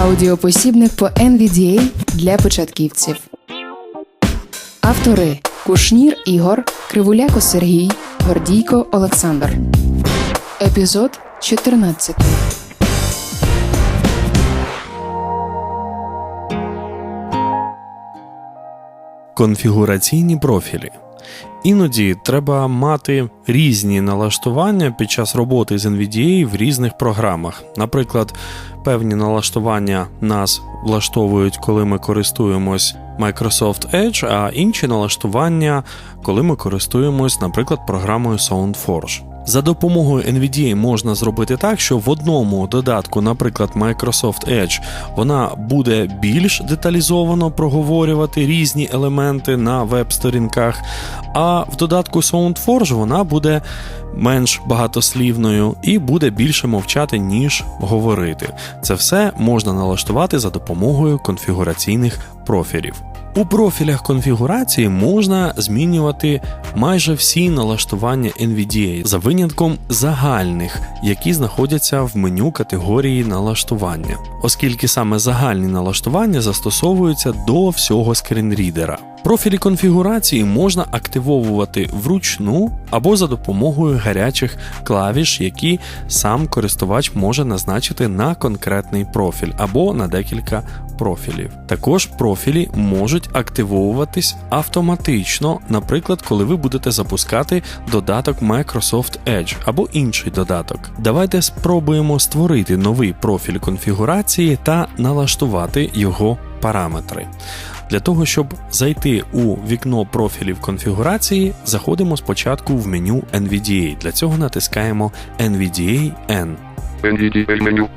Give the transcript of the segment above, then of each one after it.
Аудіопосібник по NVDA для початківців. Автори Кушнір Ігор, Кривуляко Сергій, Гордійко Олександр. Епізод 14. Конфігураційні профілі. Іноді треба мати різні налаштування під час роботи з NVDA в різних програмах. Наприклад, певні налаштування нас влаштовують, коли ми користуємось Microsoft Edge, а інші налаштування, коли ми користуємось, наприклад, програмою SoundForge. За допомогою NVDA можна зробити так, що в одному додатку, наприклад, Microsoft Edge, вона буде більш деталізовано проговорювати різні елементи на веб-сторінках, а в додатку SoundForge вона буде менш багатослівною і буде більше мовчати, ніж говорити. Це все можна налаштувати за допомогою конфігураційних профілів. У профілях конфігурації можна змінювати майже всі налаштування NVDA за винятком загальних, які знаходяться в меню категорії налаштування, оскільки саме загальні налаштування застосовуються до всього скрінрідера. Профілі конфігурації можна активовувати вручну або за допомогою гарячих клавіш, які сам користувач може назначити на конкретний профіль або на декілька профілів. Також профілі можуть активовуватись автоматично, наприклад, коли ви будете запускати додаток Microsoft Edge або інший додаток. Давайте спробуємо створити новий профіль конфігурації та налаштувати його параметри. Для того, щоб зайти у вікно профілів конфігурації, заходимо спочатку в меню NVDA. Для цього натискаємо NVDA N. NVDA меню.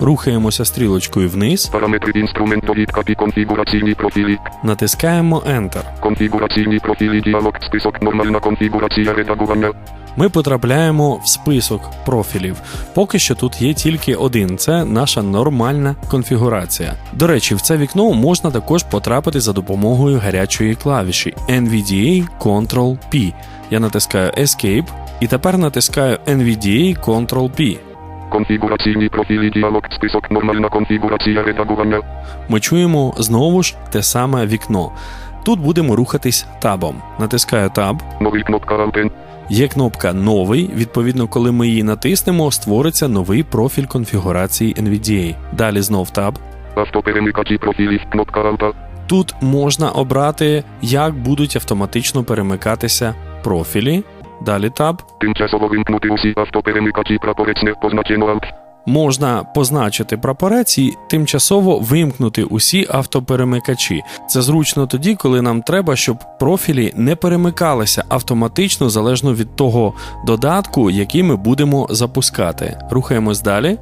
Рухаємося стрілочкою вниз, Параметри інструменту відкапі конфігураційні профілі. натискаємо Enter. Конфігураційні профілі діалог список нормальна конфігурація редагування. Ми потрапляємо в список профілів. Поки що тут є тільки один це наша нормальна конфігурація. До речі, в це вікно можна також потрапити за допомогою гарячої клавіші NVDA Ctrl-P. Я натискаю Escape і тепер натискаю NVDA Ctrl-P. Конфігураційні профілі діалог список нормальна конфігурація редагування. Ми чуємо знову ж те саме вікно. Тут будемо рухатись табом. Натискаю таб. Новий кнопка Алтен. Є кнопка Новий. Відповідно, коли ми її натиснемо, створиться новий профіль конфігурації NVDA. Далі знов таб. Автоперемикачі профілів. Кнопка Алта. Тут можна обрати, як будуть автоматично перемикатися профілі. Далі таб. Тимчасово вимкнути усі автоперемикачі прапорець не позначено Alt. Можна позначити прапорець і тимчасово вимкнути усі автоперемикачі. Це зручно тоді, коли нам треба, щоб профілі не перемикалися автоматично залежно від того додатку, який ми будемо запускати. Рухаємось далі.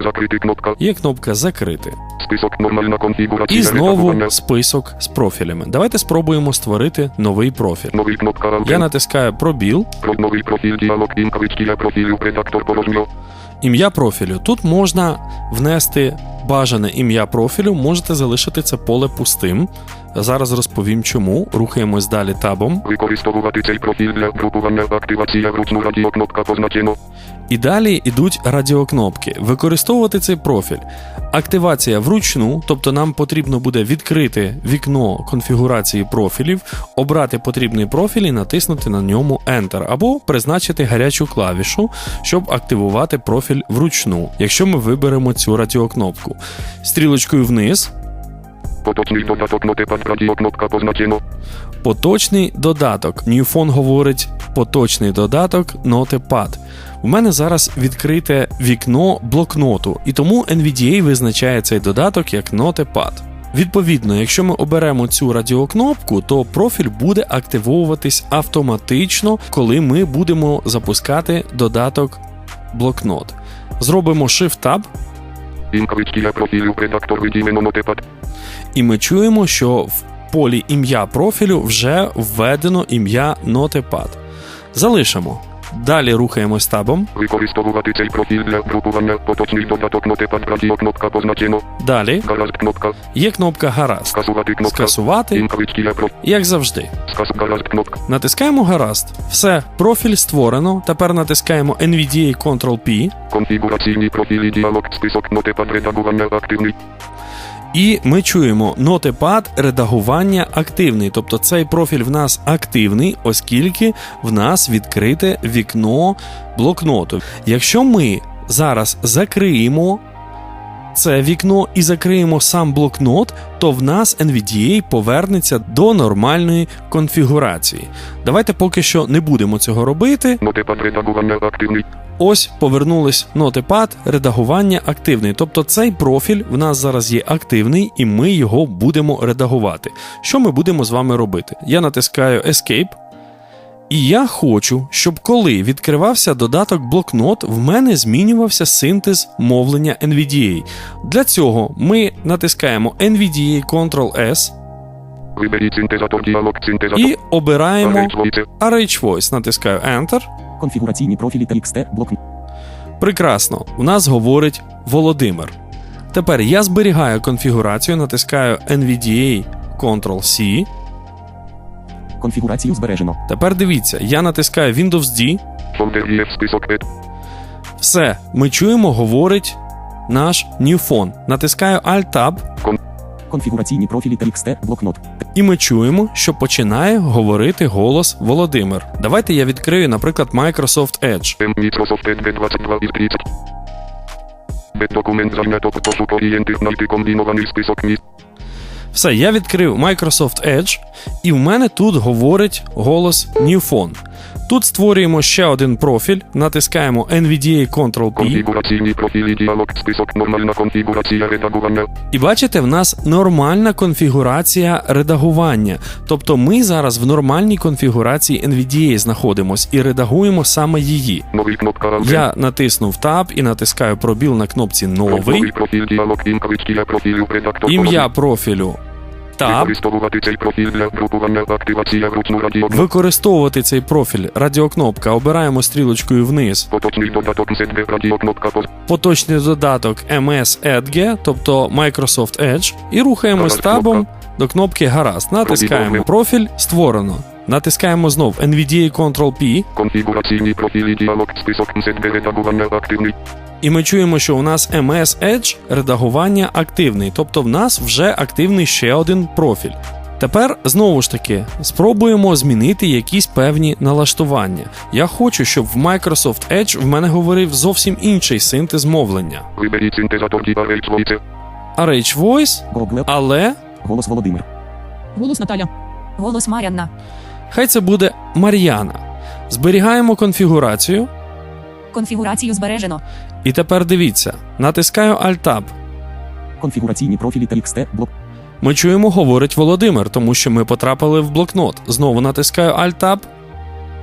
Закрити кнопка. Є кнопка Закрити. Список нормальна конфігурація І знову список з профілями. Давайте спробуємо створити новий профіль. Новий кнопка Я натискаю пробіл, Про новий профіль діалог інкавичкія профілю редактор порожньо. ім'я профілю. Тут можна внести бажане ім'я профілю, можете залишити це поле пустим. Зараз розповім чому. Рухаємось далі табом. Використовувати цей профіль для групування активація вручну радіокнопка позначено. І далі йдуть радіокнопки. Використовувати цей профіль. Активація вручну, тобто нам потрібно буде відкрити вікно конфігурації профілів, обрати потрібний профіль і натиснути на ньому Enter, або призначити гарячу клавішу, щоб активувати профіль вручну, якщо ми виберемо цю радіокнопку. Стрілочкою вниз Поточний додаток нотепад радіокнопка позначено. Поточний додаток. Newphone говорить поточний додаток Notepad. У мене зараз відкрите вікно блокноту, і тому NVDA визначає цей додаток як Notepad. Відповідно, якщо ми оберемо цю радіокнопку, то профіль буде активовуватись автоматично, коли ми будемо запускати додаток блокнот. Зробимо Shift-Tab, редактор виділено нотепад. І ми чуємо, що в полі ім'я профілю вже введено ім'я Notepad. Залишимо. Далі рухаємось табом. Використовувати цей профіль для групування. Поточний додаток нотепад радіо кнопка позначено. Далі Гаразд кнопка. є кнопка Гаразд. Скасувати кнопка. Скасувати, як завжди. Скас гаразд кнопка. Натискаємо Гаразд. Все, профіль створено. Тепер натискаємо NVDA Ctrl-P. Конфігураційні профілі діалог список нотепад редагування активний. І ми чуємо нотепад редагування активний. Тобто цей профіль в нас активний, оскільки в нас відкрите вікно блокноту. Якщо ми зараз закриємо це вікно і закриємо сам блокнот, то в нас NVDA повернеться до нормальної конфігурації. Давайте поки що не будемо цього робити. Нотепад редагування активний. Ось повернулись нотепад, редагування активний. Тобто цей профіль в нас зараз є активний, і ми його будемо редагувати. Що ми будемо з вами робити? Я натискаю Escape. І я хочу, щоб коли відкривався додаток блокнот, в мене змінювався синтез мовлення NVDA. Для цього ми натискаємо NVDA Ctrl-S Виберіть синтезатор діалог синтезатор. і обираємо Arrange voice. RH Voice. Натискаю Enter. Конфігураційні профілі TXT блок Прекрасно, у нас говорить Володимир. Тепер я зберігаю конфігурацію, натискаю NVDA Ctrl-C. Конфігурацію збережено. Тепер дивіться, я натискаю Windows D. Фолдер є список Все, ми чуємо, говорить наш New Phone. Натискаю Alt-Tab, Конфігураційні профілі TXT блокнот. і ми чуємо, що починає говорити голос Володимир. Давайте я відкрию, наприклад, Microsoft Edge. Microsoft Edge 22 із 30. Документ зайнято пошук знайти комбінований список місць. Все, я відкрив Microsoft Edge, і в мене тут говорить голос New Phone. Тут створюємо ще один профіль, натискаємо NVDA Ctrl-P, Конфігураційні профілі діалог список нормальна конфігурація редагування. і бачите, в нас нормальна конфігурація редагування. Тобто ми зараз в нормальній конфігурації NVDA знаходимось і редагуємо саме її. Новий кнопка. Я натиснув Tab і натискаю пробіл на кнопці Новий, Новий профіль діалог я профілю редактор. ім'я профілю Tab. Використовувати цей профіль для групування активація вручну радіо. Використовувати цей профіль радіокнопка, обираємо стрілочкою вниз. Поточний додаток ZG радіокнопка. поточний додаток MS Edge, тобто Microsoft Edge, і рухаємось Гаразд, табом до кнопки Гаразд. Натискаємо профіль, створено. Натискаємо знов NVDA Ctrl-P, Конфігураційні профілі діалог список ZB редагування активний. і ми чуємо, що у нас MS Edge редагування активний, тобто в нас вже активний ще один профіль. Тепер знову ж таки спробуємо змінити якісь певні налаштування. Я хочу, щоб в Microsoft Edge в мене говорив зовсім інший синтез мовлення. Виберіть синтезатор діалог voice. RH Voice, але голос Володимир. Голос Наталя. Голос Мар'янна. Хай це буде Мар'яна. Зберігаємо конфігурацію. Конфігурацію збережено. І тепер дивіться, натискаю Alt-Tab. Конфігураційні профілі TXT блок. Ми чуємо, говорить Володимир, тому що ми потрапили в блокнот. Знову натискаю Alt-Tab.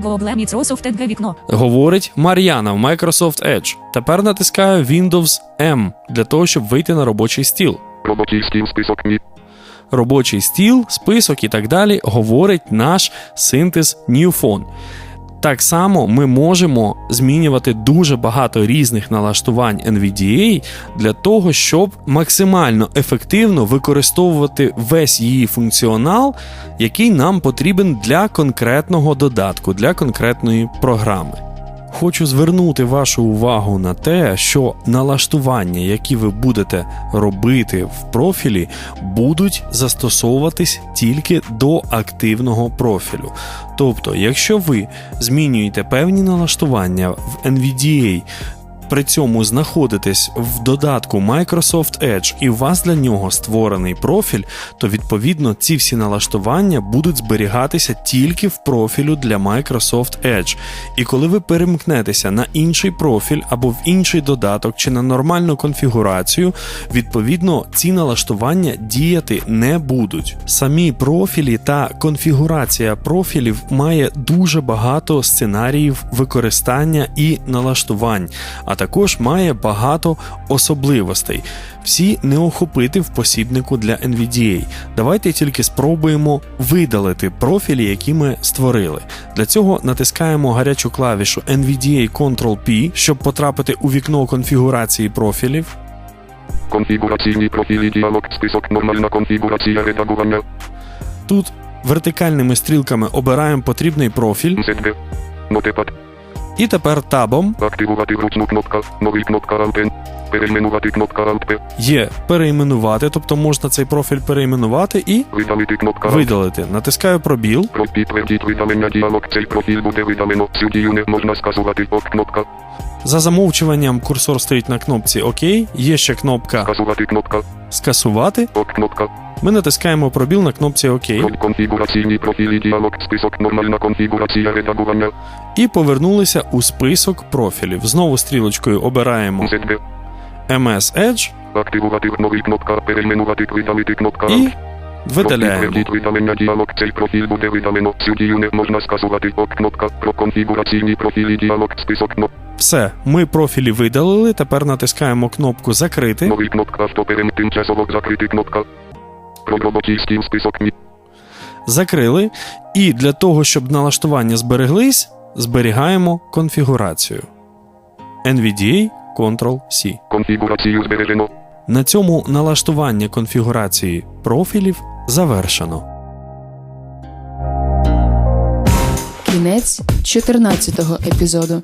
Google Microsoft Edge вікно. Говорить Мар'яна в Microsoft Edge. Тепер натискаю Windows M для того, щоб вийти на робочий стіл. Робочий стіл список мі. Робочий стіл, список і так далі говорить наш синтез New Так само ми можемо змінювати дуже багато різних налаштувань NVDA для того, щоб максимально ефективно використовувати весь її функціонал, який нам потрібен для конкретного додатку, для конкретної програми. Хочу звернути вашу увагу на те, що налаштування, які ви будете робити в профілі, будуть застосовуватись тільки до активного профілю. Тобто, якщо ви змінюєте певні налаштування в NVDA, при цьому знаходитесь в додатку Microsoft Edge і у вас для нього створений профіль, то відповідно ці всі налаштування будуть зберігатися тільки в профілю для Microsoft Edge. І коли ви перемкнетеся на інший профіль або в інший додаток чи на нормальну конфігурацію, відповідно ці налаштування діяти не будуть. Самі профілі та конфігурація профілів має дуже багато сценаріїв використання і налаштувань. А також має багато особливостей. Всі не охопити в посібнику для NVDA. Давайте тільки спробуємо видалити профілі, які ми створили. Для цього натискаємо гарячу клавішу NVDA Ctrl-P, щоб потрапити у вікно конфігурації профілів. Конфігураційні профілі діалог список нормальна конфігурація редагування. Тут вертикальними стрілками обираємо потрібний профіль. Нотепад. І тепер табом Активувати вручну кнопка. Новий кнопка Alt-N. Перейменувати кнопка Alt-P. є переіменувати, тобто можна цей профіль переіменувати і Видалити кнопка Alt. видалити. Натискаю пробіл. Про підтвердіть видалення діалог. Цей профіль буде видалено. Цю дію не можна скасувати. Ок кнопка. За замовчуванням курсор стоїть на кнопці ОК. Є ще кнопка Скасувати кнопка. скасувати. Ок кнопка. Ми натискаємо пробіл на кнопці ОК конфігураційні профілі діалог. Список нормальна конфігурація редагування. і повернулися у список профілів. Знову стрілочкою обираємо ZB. MS Edge Активувати новий кнопка. Перейменувати видалити кнопка і видаляємо. Видалення діалог. Цей профіль буде видалено. Цю дію не можна скасувати. Ок кнопка. Про конфігураційні профілі діалог. Список кнопок. Все, ми профілі видалили. Тепер натискаємо кнопку Закрити. Новий кнопка автоперем тимчасово закрити кнопка. Про робочий стіл список ні. Закрили. І для того, щоб налаштування збереглись, зберігаємо конфігурацію. NVDA Ctrl-C. Конфігурацію збережено. На цьому налаштування конфігурації профілів завершено. Кінець 14 епізоду.